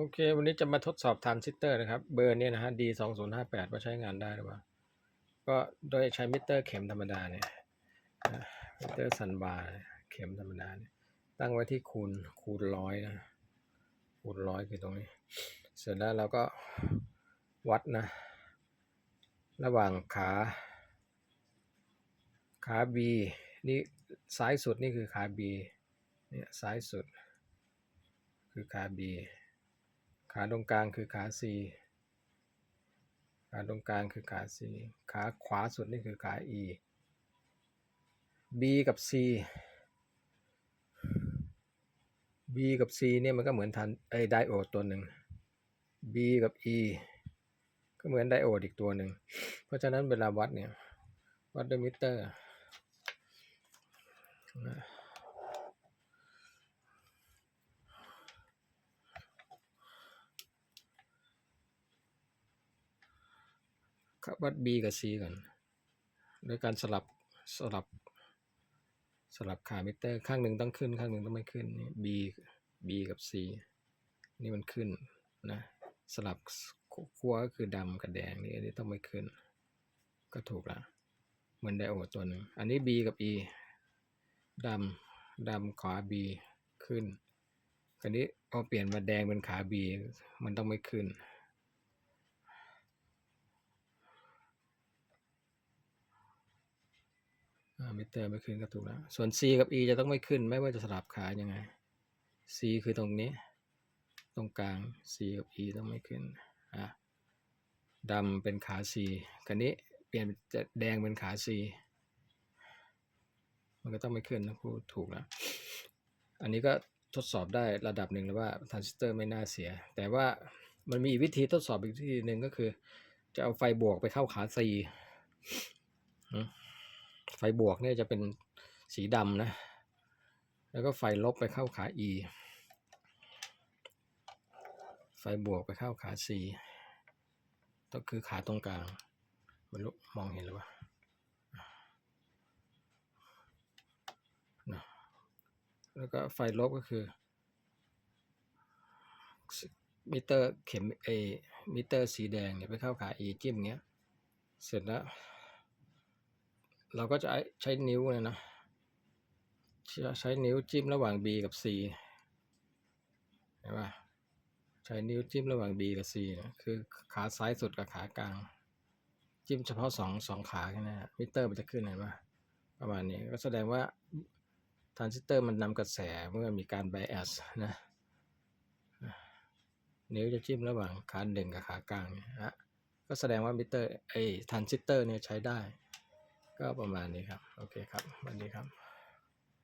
โอเค วันนี้จะมาทดสอบทรานซิสเตอร์นะครับ เบอร์เนี่ยนะฮะ D สองศูนย์ห้าแปดว่าใช้งานได้หรือเปล่า ก็โดยใช้มิเตอร์เข็มธรรมดาเนี่ย มิเตอร์ซันบาร์เข็มธรรมดาเนี่ย ตั้งไว้ที่คูณคูณร้อยนะ คูณร้อยคือตรงนี้ เสร็จแล้วเราก็วัดนะ ระหว่างขาขา B นี่ซ้ายสุดนี่คือขา B เนี่ยซ้ายสุดคือขา B ขาตรงกลางคือขา C ขาตรงกลางคือขา C ขาขวาสุดนี่คือขา E B กับ C B กับ C เนี่ยมันก็เหมือนทันไอ้ไดโอดตัวหนึ่ง B กับ E ก็เหมือนไดโอดอีกตัวหนึ่ง เพราะฉะนั้นเวลาวัดเนี่ย วัดด้วยมิเตอร์นะครับ วัด B กับ C ก่อนโดยการสลับสลับสลับขามิเตอร์ข้างหนึ่งต้องขึ้นข้างหนึ่งต้องไม่ขึ้นนี่ B B กับ C นี่มันขึ้นนะสลับขั้วก็คือดำกับแดงนี่อันนี้ต้องไม่ขึ้น ก็ถูกละเหมือนไดโอดตัวหนึ่งอันนี้ B กับ E ดำดำขวา B ขึ้นคราวนี้พอเปลี่ยนมาแดงเป็นขา B มันต้องไม่ขึ้น อ่า มิเตอร์ไม่ขึ้นก็ถูกแล้ว ส่วน C กับ E จะต้องไม่ขึ้น ไม่ว่าจะสลับขายังไง C คือตรงนี้ ตรงกลาง C กับ E ต้องไม่ขึ้นอะดำเป็นขา C คราวนี้เปลี่ยนจะแดงเป็นขา C มันก็ต้องไม่ขึ้นนะครูถูกแล้ว อันนี้ก็ทดสอบได้ระดับหนึ่งแล้วว่าทรานซิสเตอร์ไม่น่าเสีย แต่ว่ามันมีอีกวิธีทดสอบอีกวิธีหนึ่งก็คือ จะเอาไฟบวกไปเข้าขา C อืม ไฟบวกเนี่ยจะเป็นสีดำนะ แล้วก็ไฟลบไปเข้าขา E ไฟบวกไปเข้าขา C ก็คือขาตรงกลางไม่รู้มองเห็นหรือเปล่านะแล้วก็ไฟลบก็คือมิเตอร์เข็มเอมิเตอร์สีแดงเนี่ยไปเข้าขา E จิ้มเงี้ย เสร็จแล้ว เราก็จะใช้นิ้วเนี่ยนะใช้นิ้วจิ้มระหว่าง B กับ C เห็นปะใช้นิ้วจิ้มระหว่าง B กับ C นะคือขาซ้ายสุดกับขากลาง จิ้มเฉพาะสองสองขาแค่นั้นมิเตอร์มันจะขึ้นเห็นปะประมาณนี้ก็แสดงว่าทรานซิสเตอร์มันนำกระแสเมื่อมีการไบแอสนะนิ้วจะจิ้มระหว่างขาหนึ่งกับขากลางเนี่ยฮะก็แสดงว่ามิเตอร์ไอ้ทรานซิสเตอร์เนี่ยใช้ได้ ก็ประมาณนี้ครับ โอเคครับสวัสดีครับ